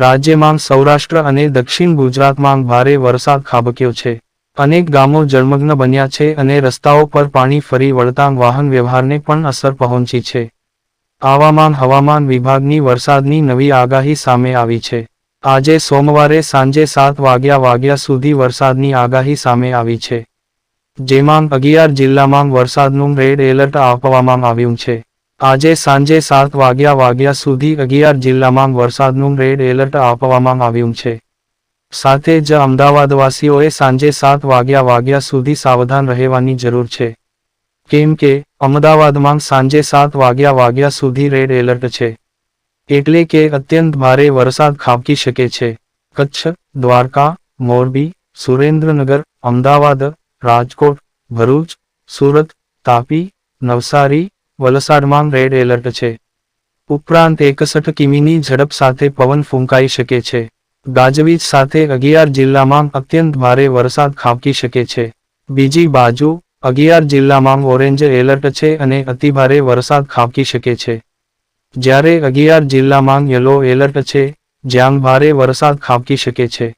રાજ્યમાં સૌરાષ્ટ્ર અને દક્ષિણ ગુજરાતમાં ભારે વરસાદ ખાબક્યો છે. અનેક ગામો જળમગ્ન બન્યા છે અને રસ્તાઓ પર પાણી ફરી વળતા વાહન વ્યવહારને પણ અસર પહોંચી છે. આવામાં હવામાન વિભાગની વરસાદની નવી આગાહી સામે આવી છે. આજે સોમવારે સાંજે સાત વાગ્યા વાગ્યા સુધી વરસાદની આગાહી સામે આવી છે. જેમાં અગિયાર જિલ્લામાં વરસાદનું રેડ એલર્ટ આપવામાં આવ્યું છે. આજે સાંજે સાત વાગ્યા વાગ્યા સુધી અગિયાર જિલ્લામાં વરસાદનું રેડ એલર્ટ આપવામાં આવ્યું છે. સાથે જ અમદાવાદવાસીઓએ સાંજે સાત વાગ્યા વાગ્યા સુધી સાવધાન રહેવાની જરૂર છે. કેમ કે, અમદાવાદમાં સાંજે સાત વાગ્યા વાગ્યા સુધી રેડ એલર્ટ છે. એટલે કે અત્યંત ભારે વરસાદ ખાબકી શકે છે. કચ્છ, દ્વારકા, મોરબી, સુરેન્દ્રનગર, અમદાવાદ, રાજકોટ, ભરૂચ, સુરત, તાપી, નવસારી વલસાડમાં રેડ એલર્ટ છે. ઉપરાંત એકસઠ કિમીની ઝડપ સાથે પવન ફૂંકાઈ શકે છે. ગાજવીજ સાથે અગિયાર જિલ્લામાં અત્યંત ભારે વરસાદ ખાબકી શકે છે. બીજી બાજુ, અગિયાર જિલ્લામાં ઓરેન્જ એલર્ટ છે અને અતિભારે વરસાદ ખાબકી શકે છે. જ્યારે અગિયાર જિલ્લામાં યલો એલર્ટ છે, જ્યાં ભારે વરસાદ ખાબકી શકે છે.